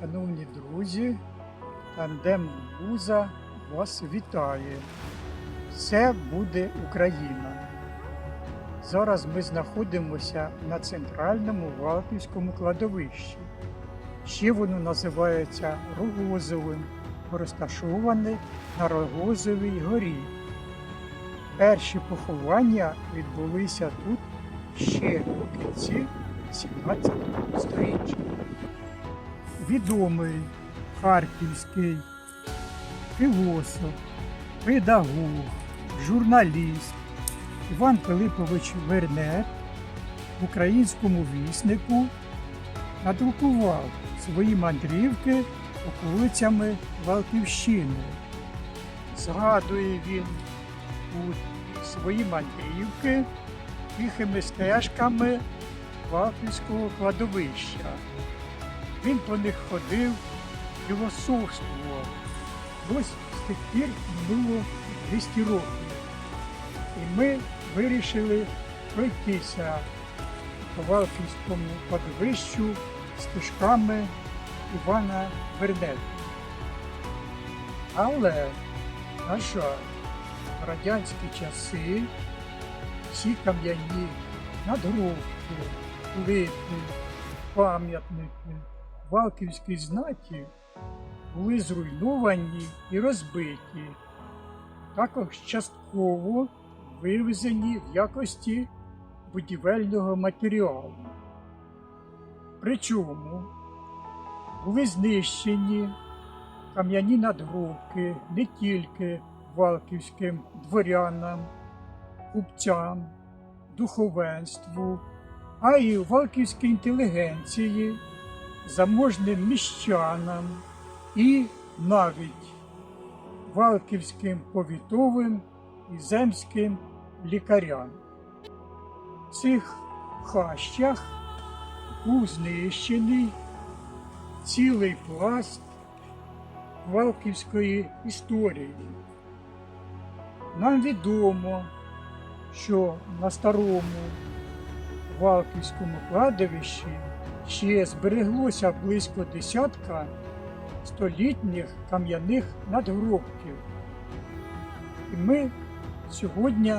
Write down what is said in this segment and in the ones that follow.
Шановні друзі, тандем Буза вас вітає. Це буде Україна. Зараз ми знаходимося на центральному Валківському кладовищі. Ще воно називається Рогозовим, розташоване на Рогозовій горі. Перші поховання відбулися тут ще у кінці 17 століття відомий харківський філософ, педагог, журналіст Іван Пилипович Вернет в українському віснику надрукував свої мандрівки околицями Валківщини. Згадує він у свої мандрівки тихими стежками Валківського кладовища. Він по них ходив, філософствував. Ось з тих пір минуло 200 років. І ми вирішили пройтися по Валківському кладовищу стежками Івана Вернета. Але, на жаль, в радянські часи всі кам'яні надгробки, плити, пам'ятники Валківській знаті були зруйновані і розбиті, також частково вивезені в якості будівельного матеріалу. Причому були знищені кам'яні надгробки не тільки валківським дворянам, купцям, духовенству, а й валківській інтелігенції, заможним міщанам і навіть валківським повітовим і земським лікарям. В цих хащах був знищений цілий пласт валківської історії. Нам відомо, що на старому Валківському кладовищі ще збереглося близько десятка столітніх кам'яних надгробків. І ми сьогодні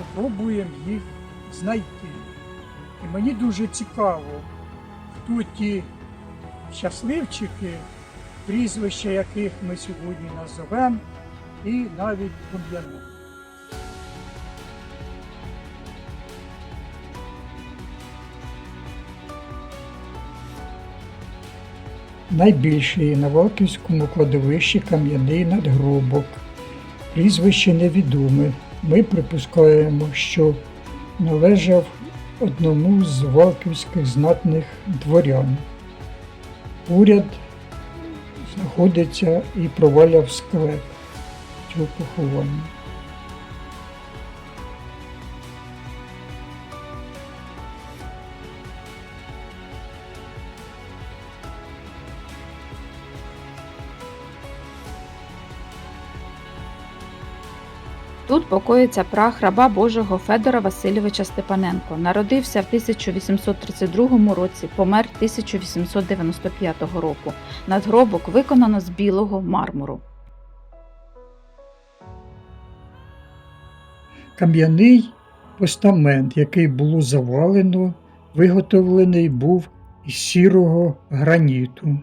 спробуємо їх знайти. І мені дуже цікаво, хто ті щасливчики, прізвища яких ми сьогодні назовемо, і навіть пом'янемо. Найбільший на Валківському кладовищі кам'яний надгробок. Прізвище невідоме. Ми припускаємо, що належав одному з валківських знатних дворян. Уряд знаходиться і проваляв склеп цього поховання. Тут покоїться прах раба Божого Федора Васильовича Степаненко. Народився в 1832 році, помер 1895 року. Надгробок виконано з білого мармуру. Кам'яний постамент, який було завалено, виготовлений був із сірого граніту.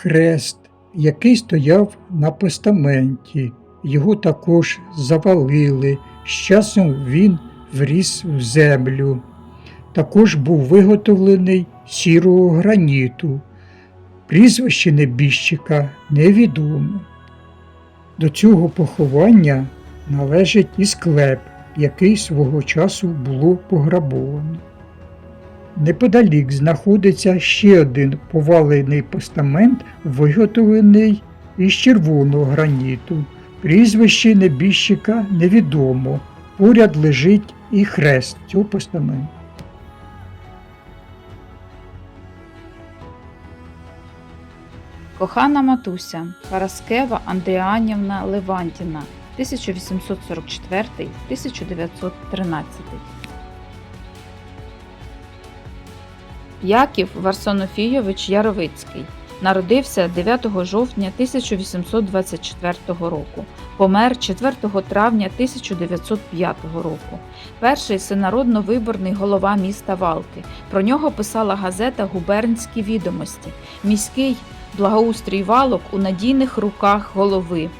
Хрест, який стояв на постаменті, його також завалили. З часом він вріс в землю. Також був виготовлений сірого граніту. Прізвище небіжчика невідомо. До цього поховання належить і склеп, який свого часу було пограбовано. Неподалік знаходиться ще один повалений постамент, виготовлений із червоного граніту. Прізвище небіжчика невідомо. Поряд лежить і хрест цього постаменту. Кохана матуся Параскева Андріанівна Левантіна 1844-1913. Яків Варсонофійович Яровицький народився 9 жовтня 1824 року, помер 4 травня 1905 року. Перший всенародно-виборний голова міста Валки. Про нього писала газета Губернські відомості. Міський благоустрій валок у надійних руках голови.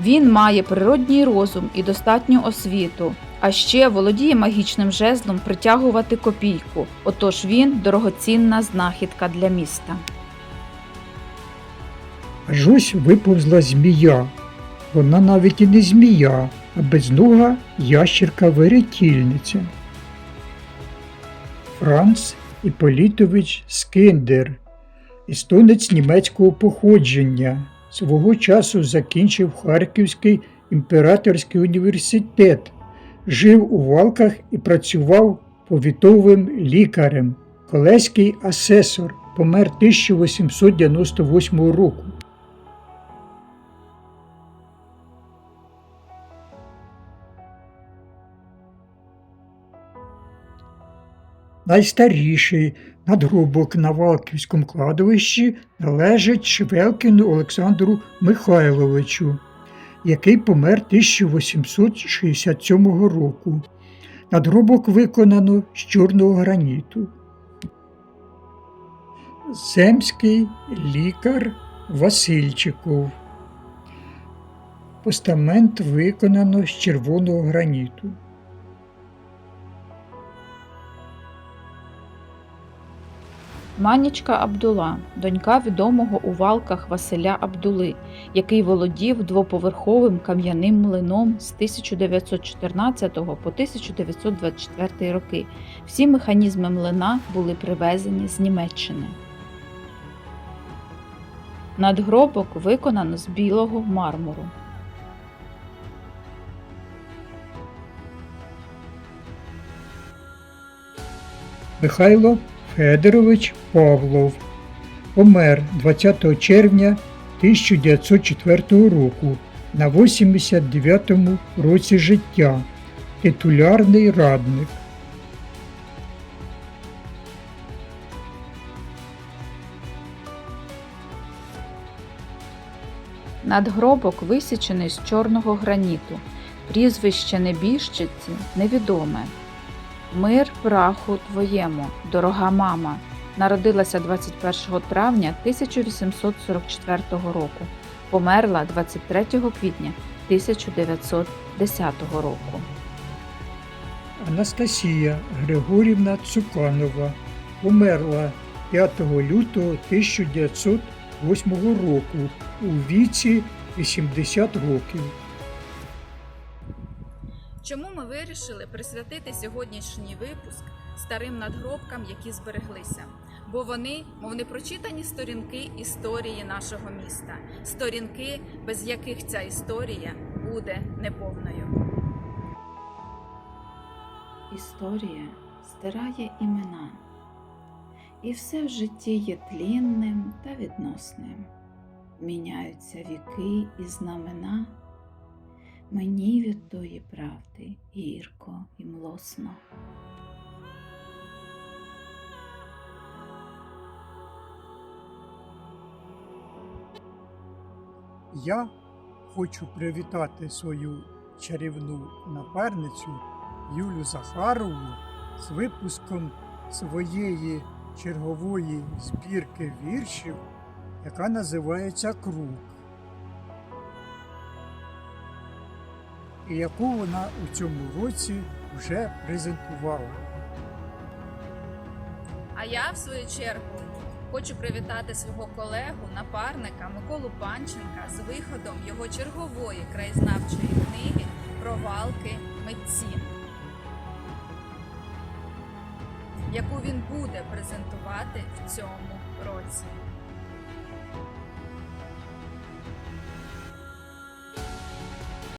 Він має природній розум і достатню освіту, а ще володіє магічним жезлом притягувати копійку. Отож він дорогоцінна знахідка для міста. Аж ось виповзла змія. Вона навіть і не змія, а безнога ящерка-веретільниця. Франц Іполітович Скиндер, естонець німецького походження, свого часу закінчив Харківський імператорський університет, жив у валках і працював повітовим лікарем. Колеський асесор помер 1898 року. Найстаріший надгробок на Валківському кладовищі належить Швелкіну Олександру Михайловичу, який помер 1867 року. Надгробок виконано з чорного граніту. Земський лікар Васильчиков. Постамент виконано з червоного граніту. Манічка Абдула, донька відомого у валках Василя Абдули, який володів двоповерховим кам'яним млином з 1914 по 1924 роки. Всі механізми млина були привезені з Німеччини. Надгробок виконано з білого мармуру. Михайло Федорович Павлов помер 20 червня 1904 року на 89 році життя, титулярний радник. Надгробок висічений з чорного граніту. Прізвище небіжчиці невідоме. Мир праху твоєму, дорога мама. Народилася 21 травня 1844 року. Померла 23 квітня 1910 року. Анастасія Григорівна Цуканова померла 5 лютого 1908 року у віці 80 років. Чому ми вирішили присвятити сьогоднішній випуск старим надгробкам, які збереглися? Бо вони, мов непрочитані сторінки історії нашого міста, сторінки, без яких ця історія буде неповною. Історія стирає імена, і все в житті є тлінним та відносним. Міняються віки і знамена. Мені від тої правди гірко і млосно. Я хочу привітати свою чарівну напарницю Юлю Захарову з випуском своєї чергової збірки віршів, яка називається Круг. І яку вона у цьому році вже презентувала. А я, в свою чергу, хочу привітати свого колегу, напарника Миколу Панченка з виходом його чергової краєзнавчої книги про валки митці, яку він буде презентувати в цьому році.